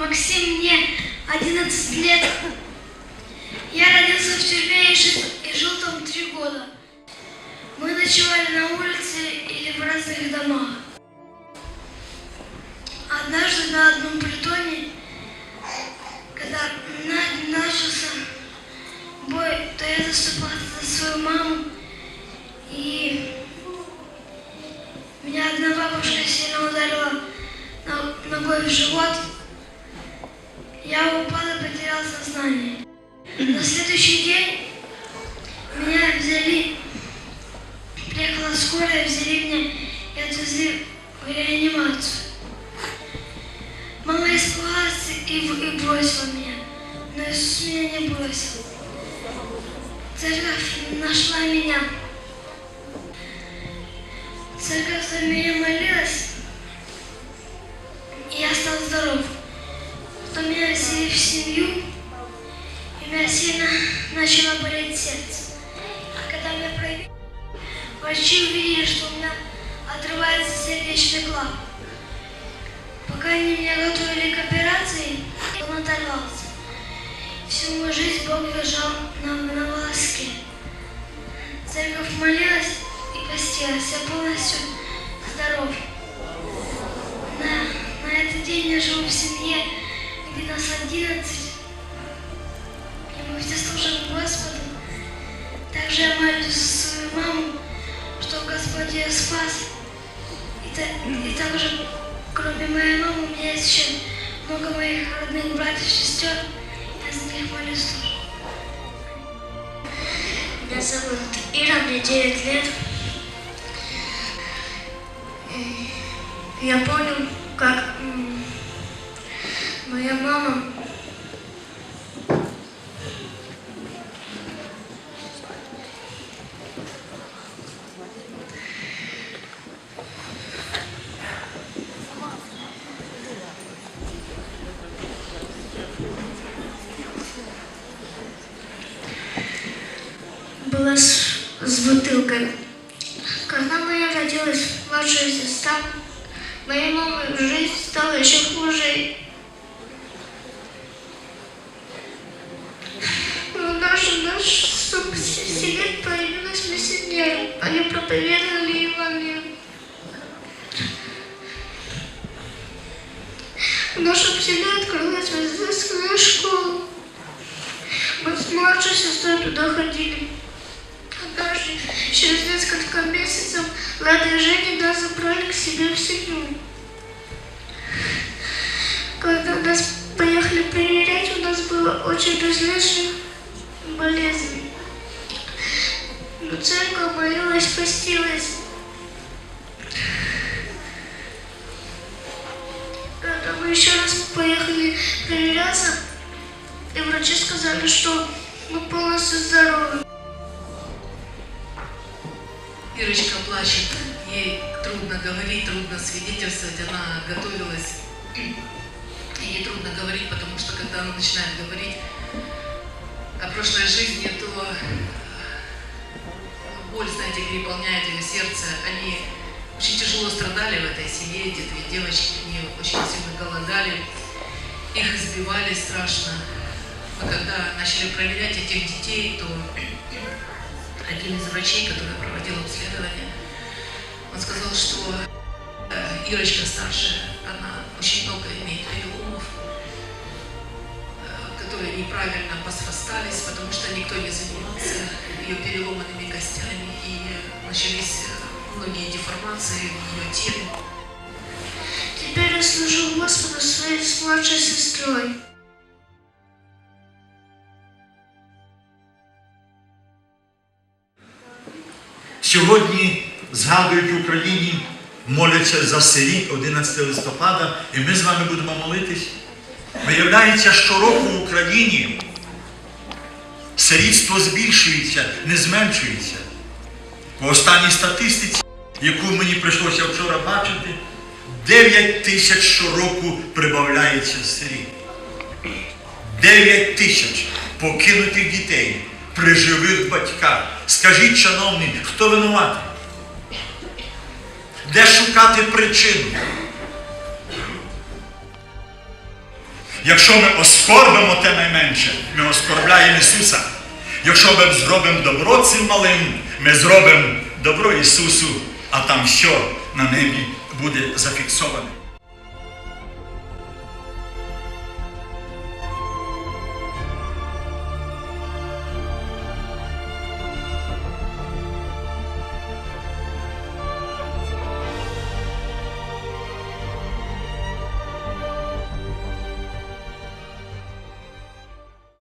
Максим, мне 11 лет. Я родился в тюрьме и жил, и жил там три года. Мы ночевали на улице или в разных домах. Однажды на одном притоне, когда на- начался бой, то я заступался за свою маму, и меня одна бабушка сильно ударила на- ногой в живот. Я упал и потерял сознание. На следующий день меня взяли, приехала скорая, взяли меня и отвезли в реанимацию. Мама испугалась и, и бросила меня, но Иисус меня не бросил. Церковь нашла меня. Церковь за меня молилась, начало болеть сердце. А когда меня провели, врачи увидели, что у меня отрывается сердечный клапан. Пока они меня готовили к операции, он оторвался. Всю мою жизнь Бог держал на, на волоске. Церковь молилась и постилась, я полностью здоров. На, на этот день я живу в семье, где нас 11, все служим Господу. Также я молюсь свою маму, что Господь ее спас. И, та- и также, кроме моей мамы, у меня есть еще много моих родных братьев и сестер. Я за них молюсь тоже. Меня зовут Ира, мне 9 лет. Я помню, как моя мама была с, с бутылкой. Когда моя родилась младшая сестра, моей мамы жизнь стала еще хуже. Но наш, наш субсидент появилась миссионером. Они проповедовали Евангелие. В нашем селе открылась воскресная школа. Мы с младшей сестрой туда ходили. Через несколько месяцев, Лада и Женя нас забрали к себе в семью. Когда нас поехали проверять, у нас было очень различных болезней. Но церковь молилась, постилась. Когда мы еще раз поехали проверяться, и врачи сказали, что мы полностью здоровы. Ирочка плачет, ей трудно говорить, трудно свидетельствовать, она готовилась. Ей трудно говорить, потому что когда она начинает говорить о прошлой жизни, то боль, знаете, переполняет ее сердце. Они очень тяжело страдали в этой семье, эти две девочки, они очень сильно голодали, их избивали страшно. А когда начали проверять этих детей, то один из врачей, который проводил обследование, он сказал, что э, Ирочка старшая, она очень много имеет переломов, э, которые неправильно посрастались, потому что никто не занимался ее переломанными костями, и начались э, многие деформации в ее теле. Теперь я служу Господу своей младшей сестрой. Сьогодні згадують в Україні, моляться за сиріт 11 листопада, і ми з вами будемо молитись. Виявляється, щороку в Україні сирітство збільшується, не зменшується. По останній статистиці, яку мені прийшлося вчора бачити, 9 тисяч щороку прибавляється сиріт. 9 тисяч покинутих дітей при живих батьках. Скажіть, шановні, хто винуватий? Де шукати причину? Якщо ми оскорбимо те найменше, ми оскорбляємо Ісуса. Якщо ми зробимо добро цим малим, ми зробимо добро Ісусу, а там що на небі буде зафіксоване.